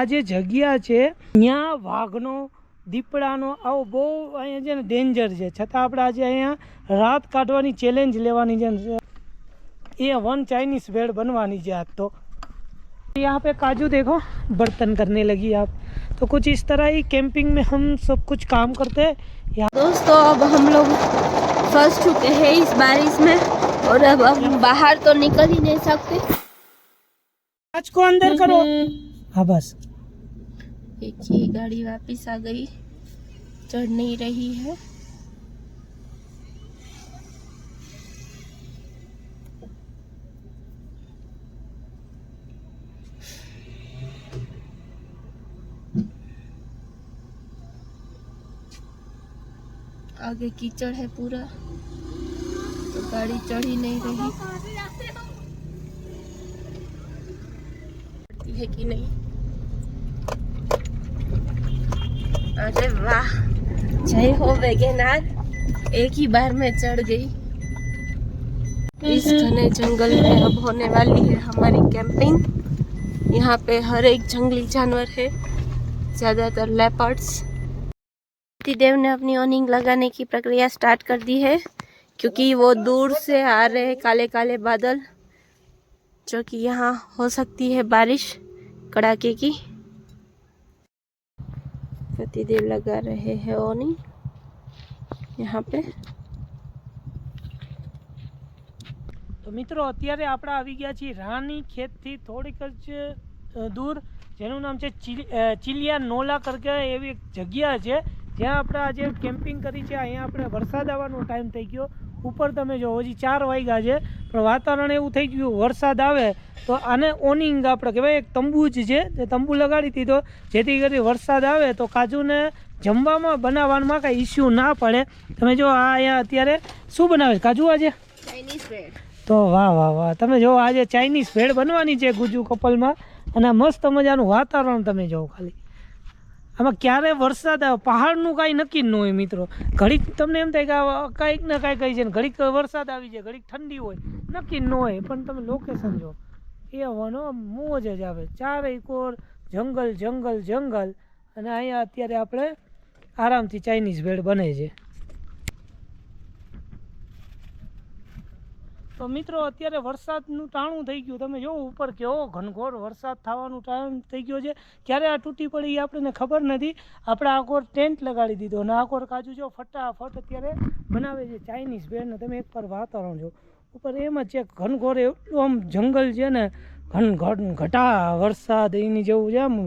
આ જે જગ્યા છે ત્યાં વાઘનો દીપડાનો આવો બહુ અહીંયા છે ને ડેન્જર છે છતાં આપણે આજે અહીંયા રાત કાઢવાની ચેલેન્જ લેવાની છે ને ये वन चाइनीज भेड़ बनवानी है आज तो यहाँ पे काजू देखो बर्तन करने लगी आप तो कुछ इस तरह ही कैंपिंग में हम सब कुछ काम करते हैं यहाँ दोस्तों अब हम लोग फंस चुके हैं इस बारिश में और अब हम बाहर तो निकल ही नहीं सकते कांच को अंदर करो हाँ बस देखिए गाड़ी वापस आ गई। चढ़ नहीं रही है। आगे कीचड़ है पूरा। तो गाड़ी चढ़ ही नहीं रही। है कि नहीं? अरे वाह जय हो वैगनार एक ही बार में चढ़ गई। इस घने जंगल में अब होने वाली है हमारी कैंपिंग यहाँ पे हर एक जंगली जानवर है ज़्यादातर लेपर्ड्स देव ने अपनी ओनिंग लगाने की प्रक्रिया स्टार्ट कर दी है क्योंकि वो दूर से आ रहे हैं काले काले बादल जो कि यहाँ हो सकती है बारिश कड़ाके की। पतिदेव लगा रहे हैं ओनिंग यहाँ पे તો મિત્રો અત્યારે આપણે આવી ગયા છીએ રાની ખેતથી થોડીક જ અ, દૂર જેનું નામ છે ચિલ- અ, ચિલિયા નોલા કરકે એવી એક જગ્યા છે જ્યાં આપણે આજે કેમ્પિંગ કરી છે અહીંયા આપણે વરસાદ આવવાનો ટાઈમ થઈ ગયો ઉપર તમે જો હજી ચાર વાગ્યા છે પણ વાતાવરણ એવું થઈ ગયું વરસાદ આવે તો આને ઓનિંગ આપણે કહેવાય એક તંબુ જ છે તે તંબુ લગાડી દીધો જેથી કરી વરસાદ આવે તો કાજુને જમવામાં બનાવવામાં કાંઈ ઇસ્યુ ના પડે. તમે જો આ અહીંયા અત્યારે શું બનાવે? કાજુ આજે? તો વાહ વાહ વાહ. તમે જો આજે ચાઇનીઝ ભેળ બનવાની છે ગુજુ કપલમાં અને મસ્ત મજાનું વાતાવરણ તમે જોવો ખાલી. આમાં ક્યારે વરસાદ આવે? પહાડનું કાંઈ નક્કી ન હોય મિત્રો. ઘડીક તમને એમ થાય કે આ કાંઈક ને કાંઈક કહી છે ને ઘડીક વરસાદ આવી જાય, ઘડીક ઠંડી હોય. નક્કી ન હોય, પણ તમે લોકેશન જો એ હોવાનો મોજ જ આવે. ચારેય કોર, જંગલ જંગલ જંગલ. અને અહીંયા અત્યારે આપણે આરામથી ચાઇનીઝ ભેળ બને છે. તો મિત્રો, અત્યારે વરસાદનું ટાણું થઈ ગયું. તમે જો ઉપર કેવો ઘનઘોર વરસાદ થવાનું ટાઈમ થઈ ગયો છે. ક્યારે આ તૂટી પડી એ આપણને ખબર નથી. આપણે આકોર ટેન્ટ લગાડી દીધો અને આકોર કાજુ જો ફટાફટ અત્યારે બનાવે છે ચાઇનીઝ બેન. તમે એક પર વાતાવરણ જો ઉપર એમ જ છે, ઘનઘોર એટલું આમ જંગલ છે ને, ઘન ઘટા વરસાદ એની જેવું છે. આમ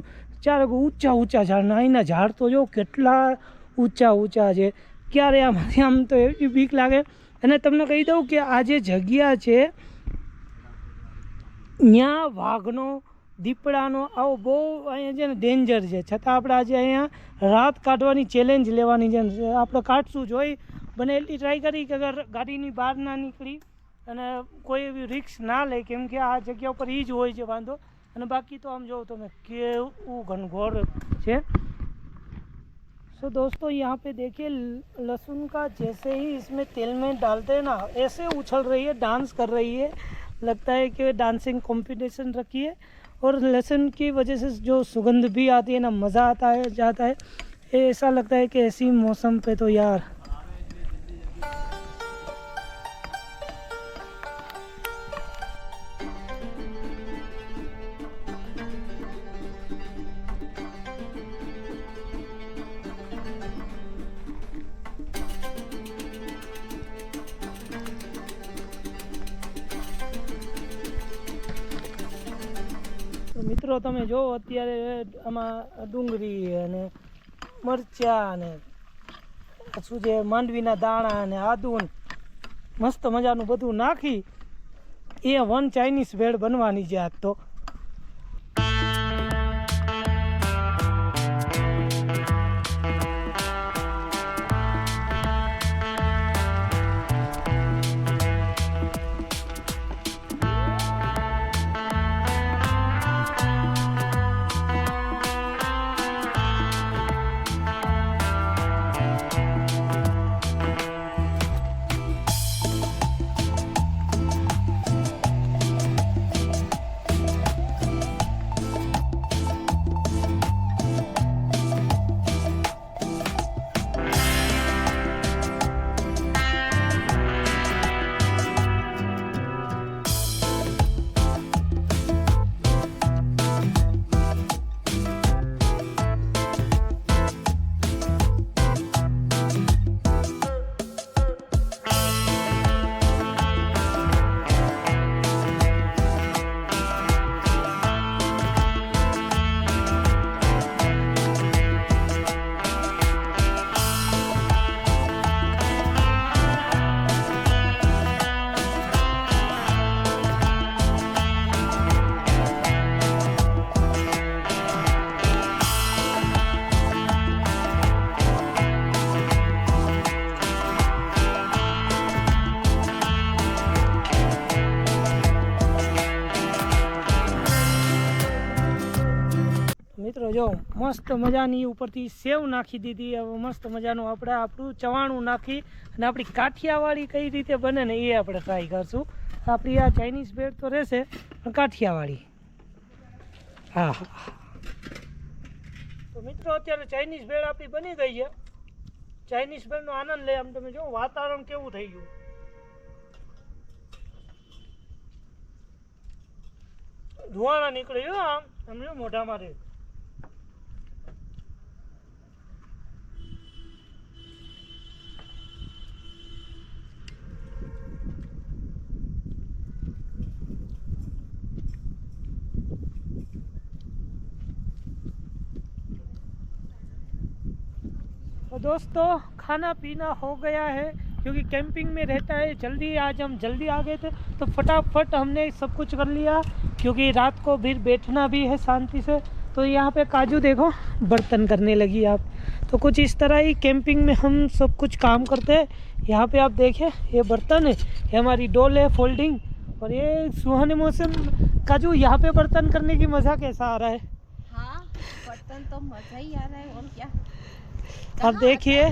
ચારે ઊંચા ઊંચા ઝાડ અહીંના ઝાડ તો જો કેટલા ઊંચા ઊંચા છે. ક્યારે આમાંથી આમ તો એવી બીક લાગે. અને તમને કહી દઉં કે આ જે જગ્યા છે ત્યાં વાઘનો, દીપડાનો, આવો બહુ અહીંયા છે ને ડેન્જર છે. છતાં આપણે આજે અહીંયા રાત કાઢવાની ચેલેન્જ લેવાની છે. આપણે કાઢશું જોઈ બને એટલી ટ્રાય કરી કે અગર ગાડીની બહાર ના નીકળી અને કોઈ એવી રિક્સ ના લે, કેમ કે આ જગ્યા ઉપર એ જ હોય છે વાંધો. અને બાકી તો આમ જોઉં તમે, કેવું ઘનઘોર છે. सो दोस्तों, यहाँ पे देखिए, लहसुन का जैसे ही इसमें तेल में डालते हैं ना, ऐसे उछल रही है, डांस कर रही है। लगता है कि डांसिंग कॉम्पिटिशन रखी है। और लहसुन की वजह से जो सुगंध भी आती है ना, मज़ा आता है, जाता है। ऐसा लगता है कि ऐसी मौसम पे तो यार મિત્રો, તમે જો અત્યારે આમાં ડુંગળી અને મરચાં અને શું છે, માંડવીના દાણા અને આદુ ને મસ્ત મજાનું બધું નાખી, એ વન ચાઇનીઝ ભેળ બનવાની છે આજ તો. મિત્રો, જો મસ્ત મજાની ઉપરથી સેવ નાખી દીધી. હવે મસ્ત મજાનું આપણે આપણું ચવાણું નાખી અને આપણી કાઠિયાવાડી કઈ રીતે બને ને એ આપણે ટ્રાય કરશું. આપણી આ ચાઇનીઝ બ્રેડ તો રહેશે, પણ કાઠિયાવાડી. હા. તો મિત્રો, અત્યારે ચાઇનીઝ ભેળ આપણી બની ગઈ છે. ચાઇનીઝ ભેળનો આનંદ લે. આમ તમે જો, વાતાવરણ કેવું થઈ ગયું. ધુવાણા નીકળ્યું આમ. સમજો મોઢામાં રે दोस्तों, खाना पीना हो गया है, क्योंकि कैंपिंग में रहता है, जल्दी आज हम जल्दी आ गए थे तो फटाफट हमने सब कुछ कर लिया, क्योंकि रात को फिर बैठना भी है शांति से तो यहाँ पे काजू देखो, बर्तन करने लगी आप। तो कुछ इस तरह ही कैंपिंग में हम सब कुछ काम करते हैं। यहाँ पे आप देखें, ये बर्तन है, ये हमारी डोल है फोल्डिंग और ये सुहाने मौसम, काजू, यहाँ पे बर्तन करने की मज़ा कैसा आ रहा है? हाँ बर्तन तो मज़ा ही आ रहा है, और क्या? अब देखिए?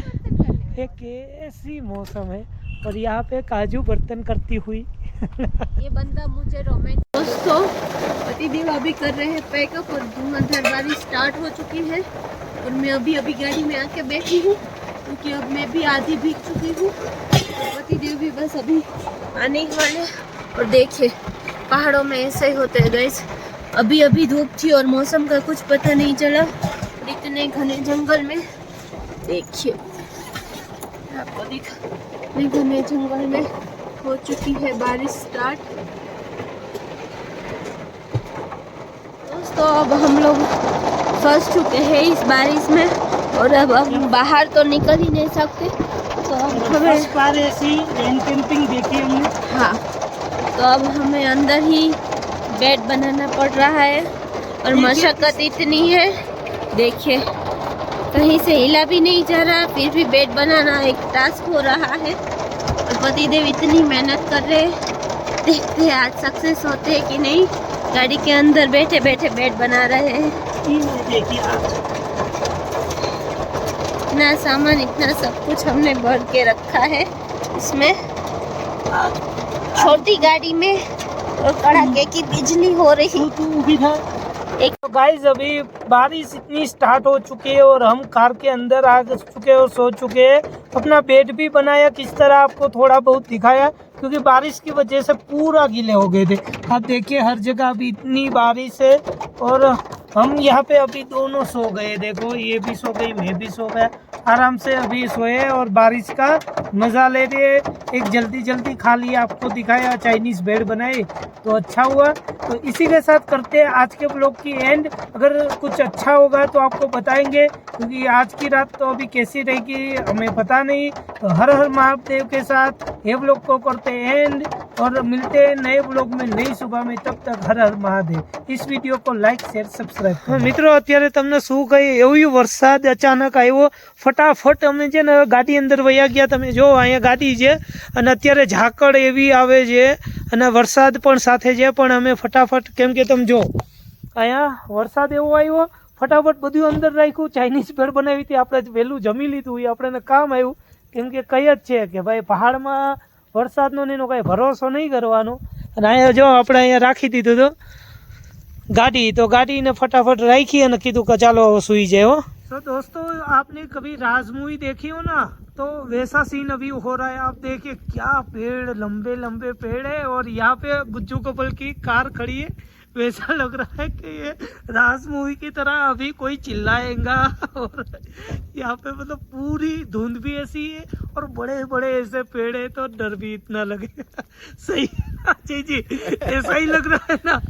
एक ऐसी मौसम है और यहाँ पे काजू बर्तन करती हुई। ये बंदा मुझे रोमांच दोस्तों पतिदेव अभी कर रहे हैं पैकअप और धुआंधार बारिश स्टार्ट हो चुकी है। और मैं अभी अभी गाड़ी में आके बैठी हूँ क्योंकि अब मैं भी आधी भीग चुकी हूँ। पतिदेव भी बस अभी आने ही वाले और देखिए पहाड़ों में ऐसे ही होते हैं गैस अभी अभी धूप थी और मौसम का कुछ पता नहीं चला इतने घने जंगल में देखिए आपको दिखा घने जंगल में हो चुकी है बारिश स्टार्ट दोस्तों अब हम लोग फंस चुके हैं इस बारिश में और अब हम बाहर तो निकल ही नहीं सकते. तो हमें बार ऐसी रेन कैंपिंग देखी हमने। हाँ तो अब हमें अंदर ही बेड बनाना पड़ रहा है और मशक्क़त इतनी है. देखिए। कहीं से हिला भी नहीं जा रहा, फिर भी बेड बनाना एक टास्क हो रहा है। और पतिदेव इतनी मेहनत कर रहे देखते हैं आज सक्सेस होते हैं कि नहीं। गाड़ी के अंदर बैठे बैठे बेड बना रहे हैं। इतना सामान, इतना सब कुछ हमने भर के रखा है इसमें। छोटी गाड़ी में और कड़ाके की बिजली हो रही। तू एक तो गाइस अभी बारिश इतनी स्टार्ट हो चुकी है और हम कार के अंदर आ चुके और सो चुके हैं। अपना बेड भी बनाया, किस तरह आपको थोड़ा बहुत दिखाया, क्योंकि बारिश की वजह से पूरा गीले हो गए थे। आप देखिए, हर जगह अभी इतनी बारिश है और हम यहाँ पे अभी दोनों सो गए। देखो, ये भी सो गई, मैं भी सो गया। आराम से अभी सोए और बारिश का मज़ा ले रहे एक जल्दी जल्दी खा लिया आपको दिखाया चाइनीज़ बेड बनाए तो अच्छा हुआ। तो इसी के साथ करते हैं आज के ब्लॉग की एंड अगर कुछ अच्छा होगा तो आपको बताएँगे, क्योंकि आज की रात तो अभी कैसी रहेगी, हमें पता नहीं। तो हर हर महादेव के साथ ये ब्लॉग को करते एंड और मिलते हैं नए ब्लॉग में नई सुबह में तब तक हर हर महादेव इस વિડીયો કો લાઈક શેર સબસ્ક્રાઇબ મિત્રો અત્યારે તમને શું કહી એવું વરસાદ અચાનક આવ્યો ફટાફટ અમે છે ને ગાડી અંદર વયા ગયા તમે જો અહીંયા ગાડી છે અને અત્યારે ઝાકળ એવી આવે છે અને વરસાદ પણ સાથે છે પણ અમે ફટાફટ કેમ કે તમે જો અહીંયા વરસાદ એવો આવ્યો ફટાફટ બધું અંદર રાખ્યું ચાઇનીઝ ભેળ બનાવી હતી આપણે વહેલું જમી લીધું એ આપણને કામ આવ્યું કેમ કે કઈ જ છે કે ભાઈ પહાડમાં વરસાદનો ને એનો કાંઈ ભરોસો નહીં કરવાનો અને અહીંયા જો આપણે અહીંયા રાખી દીધું તો गाड़ी तो गाड़ी ने फटाफट रखी અને કીધું કે ચાલો હવે સુઈ जाए हो तो दोस्तों आपने कभी राज मूवी देखी हो ना तो वैसा सीन अभी हो रहा है आप देखिए क्या पेड़ लंबे लंबे पेड़ है और यहाँ पे गुज्जू कपल की कार खड़ी है वैसा लग रहा है कि ये राज मूवी की तरह अभी कोई चिल्लाएगा। और यहाँ पे मतलब पूरी धुंध भी ऐसी है और बड़े बड़े ऐसे पेड़ है तो डर भी इतना लगेगा सही जी जी ऐसा ही लग रहा है ना।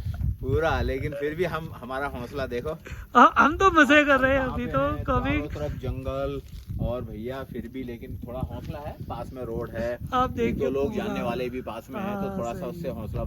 पूरा लेकिन फिर भी हम हमारा हौसला देखो। हाँ, हम तो मज़े कर रहे हैं अभी तो है, कभी। तरफ़ जंगल और भैया फिर भी लेकिन थोड़ा हौसला है पास में रोड है। आप देखिए दो लोग। जानने वाले भी पास में है हाँ, तो थोड़ा सा उससे हौसला